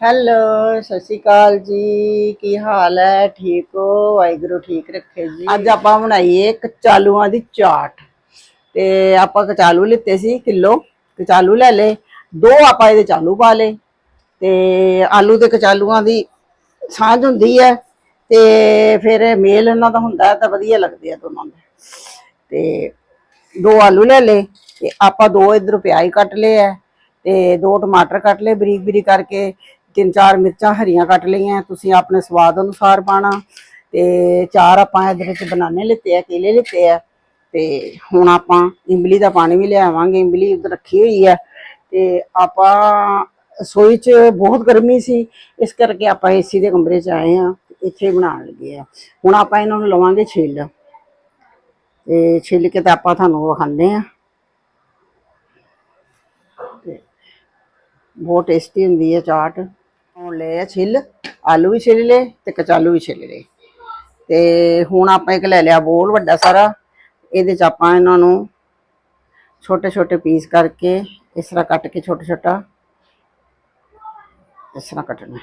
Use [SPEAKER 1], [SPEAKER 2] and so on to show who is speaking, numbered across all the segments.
[SPEAKER 1] Hello, ਸਤਿ ਸ਼੍ਰੀ ਅਕਾਲ ਜੀ। ਕੀ ਹਾਲ ਹੈ? ਠੀਕ ਹੋ? ਵਾਹਿਗੁਰੂ ਠੀਕ ਰੱਖੇ ਜੀ। ਅੱਜ ਆਪਾਂ ਬਣਾਈਏ ਕਚਾਲੂਆਂ ਦੀ ਚਾਟ। ਤੇ ਆਪਾਂ ਕਚਾਲੂ ਲਿੱਤੇ ਸੀ ਕਿਲੋ। ਕਚਾਲੂ ਲੈ ਲੇ ਦੋ ਆਪਾਂ ਇਹਦੇ ਚਾਲੂ ਪਾ ਲੇ ਤੇ ਆਲੂ ਤੇ ਕਚਾਲੂਆਂ ਦੀ ਸਾਂਝ ਹੁੰਦੀ ਹੈ। ਤੇ ਫਿਰ ਮੇਲ ਇਹਨਾਂ ਦਾ ਹੁੰਦਾ ਤਾਂ ਵਧੀਆ ਲੱਗਦੇ ਆ ਦੋਨਾਂ ਦੇ। ਤੇ ਦੋ ਆਲੂ ਲੈ ਲੇ ਤੇ ਆਪਾਂ ਦੋ ਇਧਰ ਪਿਆਜ਼ ਕੱਟ ਲਏ ਆ ਤੇ ਦੋ ਟਮਾਟਰ ਕੱਟ ਲਏ ਬਰੀਕ ਬਰੀਕ ਕਰਕੇ। ਤਿੰਨ ਚਾਰ ਮਿਰਚਾਂ ਹਰੀਆਂ ਕੱਟ ਲਈਆਂ, ਤੁਸੀਂ ਆਪਣੇ ਸਵਾਦ ਅਨੁਸਾਰ ਪਾਣਾ ਤੇ ਚਾਰ ਆਪਾਂ ਇਹਦੇ ਵਿੱਚ ਬਨਾਨੇ ਲਿੱਤੇ ਆ, ਕੇਲੇ ਲਿੱਤੇ ਆ ਤੇ ਹੁਣ ਆਪਾਂ ਇਮਲੀ ਦਾ ਪਾਣੀ ਵੀ ਲਿਆਵਾਂਗੇ, ਇਮਲੀ ਉੱਧਰ ਰੱਖੀ ਹੋਈ ਆ ਤੇ ਆਪਾਂ ਰਸੋਈ 'ਚ ਬਹੁਤ ਗਰਮੀ ਸੀ, ਇਸ ਕਰਕੇ ਆਪਾਂ ਏਸੀ ਦੇ ਕਮਰੇ 'ਚ ਆਏ ਆ ਇੱਥੇ ਬਣਾਉਣ ਲੱਗੇ ਆ ਹੁਣ ਆਪਾਂ ਇਹਨਾਂ ਨੂੰ ਲਵਾਂਗੇ ਛਿੱਲ ਤੇ ਛਿੱਲ ਕੇ ਤਾਂ ਆਪਾਂ ਤੁਹਾਨੂੰ ਵਿਖਾਉਂਦੇ ਆ ਤੇ ਬਹੁਤ ਟੇਸਟੀ ਹੁੰਦੀ ਹੈ ਚਾਟ। ਹੁਣ ਲੈ ਆ ਛਿੱਲ, ਆਲੂ ਵੀ ਛਿੱਲ ਲਏ ਤੇ ਕਚਾਲੂ ਵੀ ਛਿੱਲ ਲਏ। ਤੇ ਹੁਣ ਆਪਾਂ ਇੱਕ ਲੈ ਲਿਆ ਬੋਲ ਵੱਡਾ ਸਾਰਾ, ਇਹਦੇ ਚ ਆਪਾਂ ਇਹਨਾਂ ਨੂੰ ਛੋਟੇ ਛੋਟੇ ਪੀਸ ਕਰਕੇ ਇਸ ਤਰ੍ਹਾਂ ਕੱਟ ਕੇ ਛੋਟਾ ਛੋਟਾ ਇਸ ਤਰ੍ਹਾਂ ਕੱਟਣਾ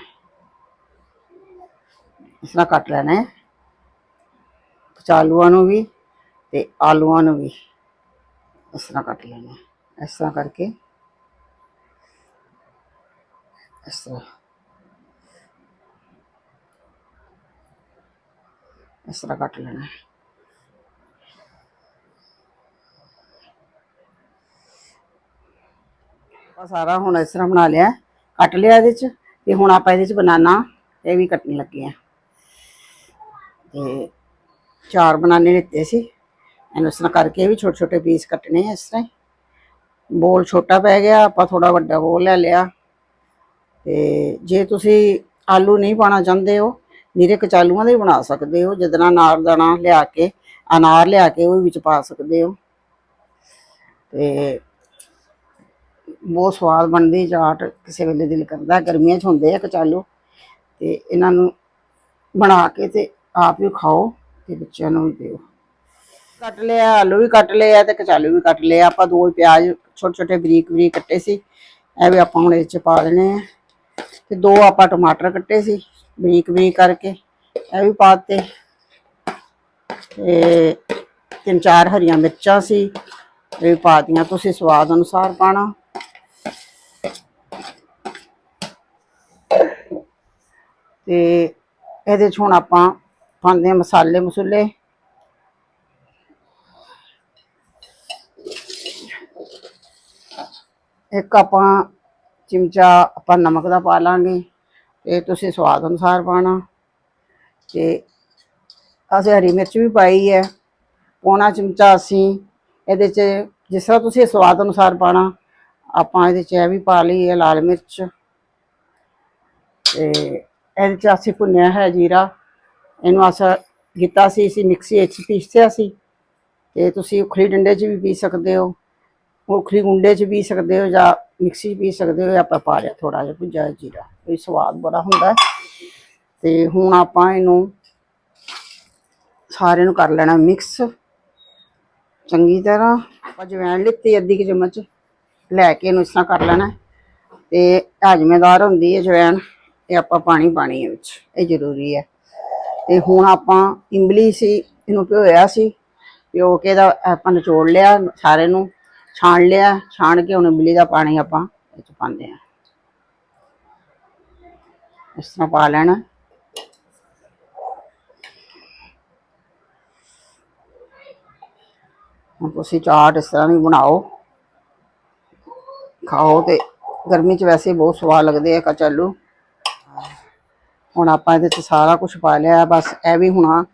[SPEAKER 1] ਇਸ ਤਰ੍ਹਾਂ ਕੱਟ ਲੈਣਾ ਹੈ। ਕਚਾਲੂਆਂ ਨੂੰ ਵੀ ਤੇ ਆਲੂਆਂ ਨੂੰ ਵੀ ਇਸ ਤਰ੍ਹਾਂ ਕੱਟ ਲੈਣਾ ਇਸ ਤਰ੍ਹਾਂ ਕਰਕੇ ਇਸ ਤਰ੍ਹਾਂ। ਇਸ ਤਰ੍ਹਾਂ ਕੱਟ ਲੈਣਾ। ਹੈ। ਸਾਰਾ ਹੁਣ ਇਸ ਤਰ੍ਹਾਂ ਬਣਾ ਲਿਆ। ਕੱਟ ਲਿਆ ਇਹਦੇ ਚ ਤੇ ਹੁਣ ਆਪਾਂ ਇਹਦੇ ਚ ਬਨਾਨਾ। ਇਹ ਵੀ ਕੱਟਣ ਲੱਗੇ ਆ। ਤੇ ਚਾਰ ਬਨਾਨੇ ਲਿੱਤੇ ਸੀ। ਇਹਨੂੰ ਇਸ ਤਰ੍ਹਾਂ ਕਰਕੇ ਇਹ ਵੀ ਛੋਟੇ ਛੋਟੇ ਪੀਸ ਕੱਟਣੇ ਆ ਇਸ ਤਰ੍ਹਾਂ ਹੀ। ਬੋਲ ਛੋਟਾ ਪੈ ਗਿਆ, ਆਪਾਂ ਥੋੜਾ ਵੱਡਾ ਬੋਲ ਲੈ ਲਿਆ। ਤੇ ਜੇ ਤੁਸੀਂ ਆਲੂ ਨਹੀਂ ਪਾਣਾ ਚਾਹੁੰਦੇ ਹੋ ਨਿਰੇ ਕਚਾਲੂਆਂ ਦਾ ਵੀ ਬਣਾ ਸਕਦੇ ਹੋ ਜਦਨਾ ਅਨਾਰ ਦਾਣਾ ਲਿਆ ਕੇ, ਅਨਾਰ ਲਿਆ ਕੇ ਉਹ ਵਿੱਚ ਪਾ ਸਕਦੇ ਹੋ। ਤੇ ਬਹੁਤ ਸਵਾਦ ਬਣਦੀ ਚਾਟ, ਕਿਸੇ ਵੇਲੇ ਦਿਲ ਕਰਦਾ, ਗਰਮੀਆਂ 'ਚ ਹੁੰਦੇ ਆ ਕਚਾਲੂ। ਤੇ ਇਹਨਾਂ ਨੂੰ ਬਣਾ ਕੇ ਤੇ ਆਪ ਵੀ ਖਾਓ ਤੇ ਬੱਚਿਆਂ ਨੂੰ ਵੀ ਦਿਓ। ਕੱਟ ਲਿਆ, ਆਲੂ ਵੀ ਕੱਟ ਲਿਆ ਤੇ ਕਚਾਲੂ ਵੀ ਕੱਟ ਲਿਆ ਆਪਾਂ ਦੋ ਪਿਆਜ਼ ਛੋਟੇ ਛੋਟੇ ਬਰੀਕ ਬਰੀਕ ਕੱਟੇ ਸੀ। ਇਹ ਵੀ ਆਪਾਂ ਹੁਣ ਇਹ ਚ ਪਾ ਦੇਣੇ ਆ। ਤੇ ਦੋ ਆਪਾਂ ਟਮਾਟਰ ਕੱਟੇ ਸੀ। ਬਰੀਕ ਬਰੀਕ ਕਰਕੇ, ਇਹ ਵੀ ਪਾਤੇ ਤੇ ਤਿੰਨ ਚਾਰ ਹਰੀਆਂ ਮਿਰਚਾਂ ਸੀ, ਇਹ ਵੀ ਪਾਤੀਆਂ ਤੁਸੀਂ ਸਵਾਦ ਅਨੁਸਾਰ ਪਾਣਾ। ਤੇ ਇਹਦੇ ਚ ਹੁਣ ਆਪਾਂ ਪਾਉਂਦੇ ਆ ਮਸਾਲੇ ਮਸੂਲੇ। ਇੱਕ ਆਪਾਂ ਚਮਚਾ ਆਪਾਂ ਨਮਕ ਦਾ ਪਾ ਲਾਂਗੇ। ਤੇ ਤੁਸੀਂ ਸਵਾਦ ਅਨੁਸਾਰ ਪਾਣਾ ਤੇ ਅਸੀਂ ਹਰੀ ਮਿਰਚ ਵੀ ਪਾਈ ਹੈ, ਪੌਣਾ ਚਮਚਾ ਅਸੀਂ ਇਹਦੇ ਚ ਜਿਸ ਤਰ੍ਹਾਂ ਤੁਸੀਂ ਸਵਾਦ ਅਨੁਸਾਰ ਪਾਣਾ ਆਪਾਂ ਇਹਦੇ ਚ ਇਹ ਵੀ ਪਾ ਲਈ ਹੈ ਲਾਲ ਮਿਰਚ। ਤੇ ਇਹਦੇ ਚ ਅਸੀਂ ਭੁੰਨਿਆ ਹੈ ਜੀਰਾ, ਇਹਨੂੰ ਅਸਾਂ ਕੀਤਾ ਸੀ, ਅਸੀਂ ਮਿਕਸੀ ਵਿੱਚ ਪੀਸਿਆ ਸੀ। ਤੇ ਤੁਸੀਂ ਉਖਲੀ ਡੰਡੇ 'ਚ ਵੀ ਪੀ ਸਕਦੇ ਹੋ, ਉਖਲੀ ਗੁੰਡੇ 'ਚ ਪੀ ਸਕਦੇ ਹੋ ਜਾਂ ਮਿਕਸੀ 'ਚ ਪੀ ਸਕਦੇ ਹੋ ਆਪਾਂ ਪਾ ਲਿਆ ਥੋੜਾ ਜਿਹਾ ਭੁੱਜਾ ਜਿਹਾ ਜੀਰਾ। ਇਹ ਸਵਾਦ ਬੜਾ ਹੁੰਦਾ ਹੈ। ਤੇ ਹੁਣ ਆਪਾਂ ਇਹਨੂੰ ਸਾਰੇ ਨੂੰ ਕਰ ਲੈਣਾ ਮਿਕਸ। ਚੰਗੀ ਤਰ੍ਹਾਂ ਆਪਾਂ ਜਵੈਣ ਲਿੱਤੀ ਅੱਧੀ ਕੁ ਚਮਚ। ਲੈ ਕੇ ਇਹਨੂੰ ਇਸ ਤਰ੍ਹਾਂ ਕਰ ਲੈਣਾ ਤੇ ਹਾਜ਼ਮੇਦਾਰ ਹੁੰਦੀ ਹੈ ਜਵੈਣ, ਇਹ ਆਪਾਂ ਪਾਣੀ ਪਾਣੀ ਹੈ ਵਿੱਚ, ਇਹ ਜ਼ਰੂਰੀ ਹੈ। ਤੇ ਹੁਣ ਆਪਾਂ ਇਮਲੀ ਸੀ, ਇਹਨੂੰ ਭਿਓਇਆ ਸੀ। ਭਿਓ ਕੇ ਦਾ ਆਪਾਂ ਨਿਚੋੜ ਲਿਆ ਸਾਰੇ ਨੂੰ, ਛਾਣ ਲਿਆ, ਛਾਣ ਕੇ ਹੁਣ ਇਮਲੀ ਦਾ ਪਾਣੀ ਆਪਾਂ ਇਹ ਚ ਪਾਉਂਦੇ ਆ ਇਸ ਤਰ੍ਹਾਂ ਪਾ ਲੈਣਾ। ਹੁਣ ਤੁਸੀਂ ਚਾਟ ਇਸ ਤਰ੍ਹਾਂ ਵੀ ਬਣਾਓ। ਖਾਓ ਤੇ ਗਰਮੀ 'ਚ ਵੈਸੇ ਬਹੁਤ ਸਵਾਦ ਲੱਗਦੇ ਆ ਕਚਾਲੂ ਹੁਣ ਆਪਾਂ ਇਹਦੇ 'ਚ ਸਾਰਾ ਕੁਝ ਪਾ ਲਿਆ, ਬਸ ਇਹ ਵੀ ਹੁਣ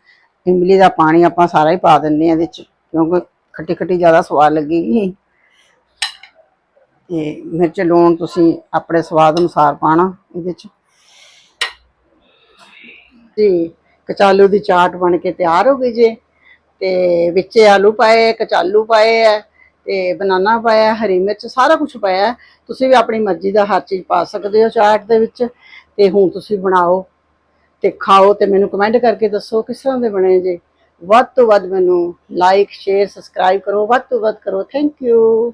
[SPEAKER 1] ਇਮਲੀ ਦਾ ਪਾਣੀ ਆਪਾਂ ਸਾਰਾ ਹੀ ਪਾ ਦਿੰਦੇ ਆ ਇਹਦੇ 'ਚ, ਕਿਉਂਕਿ ਖੱਟੀ ਖੱਟੀ ਜ਼ਿਆਦਾ ਸਵਾਦ ਲੱਗੇਗੀ। ਤੇ ਮਿਰਚ ਲੂਣ ਤੁਸੀਂ ਆਪਣੇ ਸਵਾਦ ਅਨੁਸਾਰ ਪਾਣਾ ਇਹਦੇ 'ਚ। ਜੀ ਕਚਾਲੂ ਦੀ ਚਾਟ ਬਣ ਕੇ ਤਿਆਰ ਹੋ ਗਈ ਜੇ। ਤੇ ਵਿੱਚ ਆਲੂ ਪਾਏ ਕਚਾਲੂ ਪਾਏ ਹੈ ਤੇ ਬਨਾਨਾ ਪਾਇਆ, ਹਰੀ ਮਿਰਚ ਸਾਰਾ ਕੁਝ ਪਾਇਆ। ਤੁਸੀਂ ਵੀ ਆਪਣੀ ਮਰਜ਼ੀ ਦਾ ਹਰ ਚੀਜ਼ ਪਾ ਸਕਦੇ ਹੋ ਚਾਟ ਦੇ ਵਿੱਚ। ਤੇ ਹੁਣ ਤੁਸੀਂ ਬਣਾਓ ਤੇ ਖਾਓ ਤੇ ਮੈਨੂੰ ਕਮੈਂਟ ਕਰਕੇ ਦੱਸੋ ਕਿਸ ਤਰ੍ਹਾਂ ਦੇ ਬਣੇ ਜੇ। ਵੱਧ ਤੋਂ ਵੱਧ ਮੈਨੂੰ ਲਾਈਕ ਸ਼ੇਅਰ ਸਬਸਕ੍ਰਾਈਬ ਕਰੋ। ਵੱਧ ਤੋਂ ਵੱਧ ਕਰੋ। Thank you